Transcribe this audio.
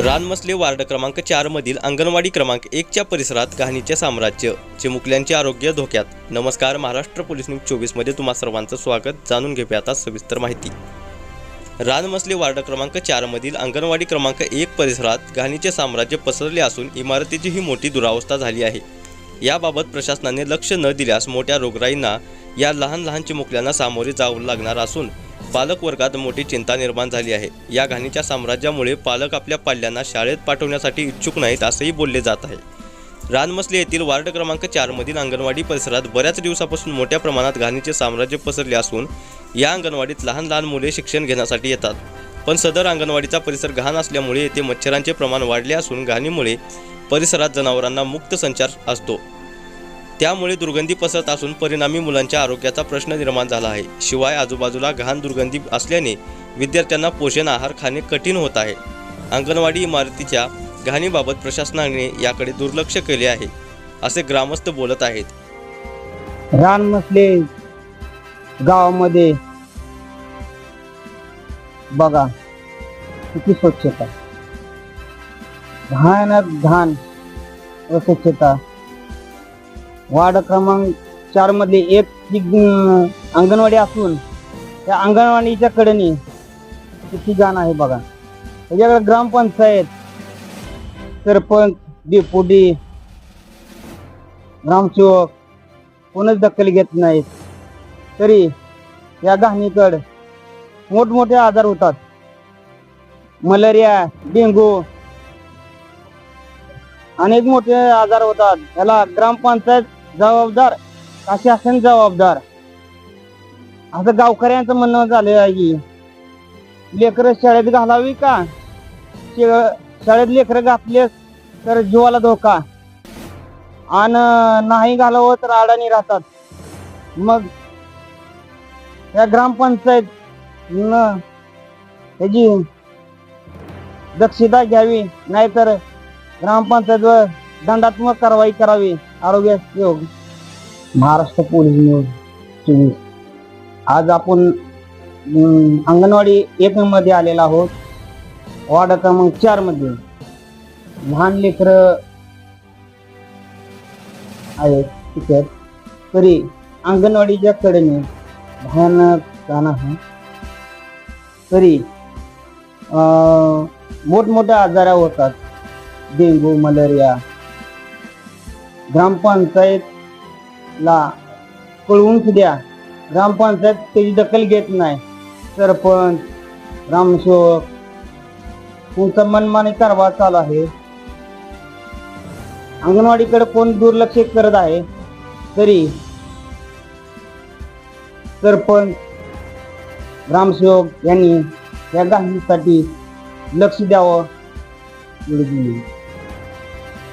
Ranmasale ward क्रमांक चार मधील अंगणवाडी क्रमांक एकच्या परिसरात घाणीचे साम्राज्य चिमुकल्यांचे आरोग्य धोक्यात. नमस्कार महाराष्ट्र पोलीस न्यूज चोवीसमध्ये तुम्हा सर्वांचं स्वागत. जाणून घेऊया आता सविस्तर माहिती. रानमसले वार्ड क्रमांक चार मधील अंगणवाडी क्रमांक एक परिसरात घाणीचे साम्राज्य पसरले असून इमारतीची ही मोठी दुरावस्था झाली आहे. याबाबत प्रशासनाने लक्ष न दिल्यास मोठ्या रोगराईंना या लहान लहान चिमुकल्यांना सामोरे जावं लागणार असून पालक वर्गात मोठी चिंता निर्माण झाली आहे. या घाणीच्या साम्राज्यामुळे पालक आपल्या पाल्यांना शाळेत पाठवण्यासाठी इच्छुक नाहीत असंही बोलले जात आहे. रानमसले येथील वार्ड क्रमांक चारमधील अंगणवाडी परिसरात बऱ्याच दिवसापासून मोठ्या प्रमाणात घाणीचे साम्राज्य पसरले असून या अंगणवाडीत लहान लहान मुले शिक्षण घेण्यासाठी येतात. पण सदर अंगणवाडीचा परिसर घाण असल्यामुळे येथे मच्छरांचे प्रमाण वाढले असून घाणीमुळे परिसरात जनावरांना मुक्त संचार असतो. त्यामुळे दुर्गंधी पसरत असून परिणामी मुलांच्या आरोग्याचा प्रश्न निर्माण झाला आहे. शिवाय आजूबाजूला घाण दुर्गंधी असल्याने विद्यार्थ्यांना पोषण आहार खाणे कठीण होत आहे. अंगणवाडी इमारतीच्या घाणीबाबत प्रशासनाने याकडे दुर्लक्ष केले आहे असे ग्रामस्थ बोलत आहेत. रानमसले गावामध्ये बघा किती स्वच्छता. घाणच घाण अस्वच्छता वार्ड क्रमांक चारमध्ये एक जी, अंगणवाडी असून त्या अंगणवाडीच्या कडेने किती जाण आहे बघा. त्याच्याकडे ग्रामपंचायत सरपंच डेपुटी ग्रामसेवक कोणच दखल घेत नाहीत. तरी या घाणीकड मोठमोठे आजार होतात. मलेरिया डेंगू अनेक मोठे आजार होतात. याला ग्रामपंचायत जबाबदार. का शासन जबाबदार. असं गावकऱ्यांचं म्हणणं झालं आहे की लेकरं शाळेत घालावी का? शाळेत लेकरं घातले तर जीवाला धोका. आणि नाही घालावं तर अडाणी राहतात मग या ग्रामपंचायत न त्याची दक्षता घ्यावी नाहीतर ग्रामपंचायतवर दंडात्मक कारवाई करावी. आरोग्य योग. महाराष्ट्र पोलीस न्यूज चोवीस. आज आपण अंगणवाडी एक मध्ये आलेला आहोत. वार्ड क्रमांक चारमध्ये. लहान लेकरं आहेत तिथे. तरी अंगणवाडीच्या कडेने भयानक घाण आहे. तरी मोठमोठ्या आजारा होतात. डेंगू मलेरिया ग्रामपंचायतला कळवून द्या ग्रामपंचायत त्याची दखल घेत नाही. सरपंच ग्रामसेवक तुमचा मनमानी कारभार चालू आहे. अंगणवाडीकडे कोण दुर्लक्ष करत आहे तरी सरपंच ग्रामसेवक यांनी या गांधीसाठी लक्ष द्यावं.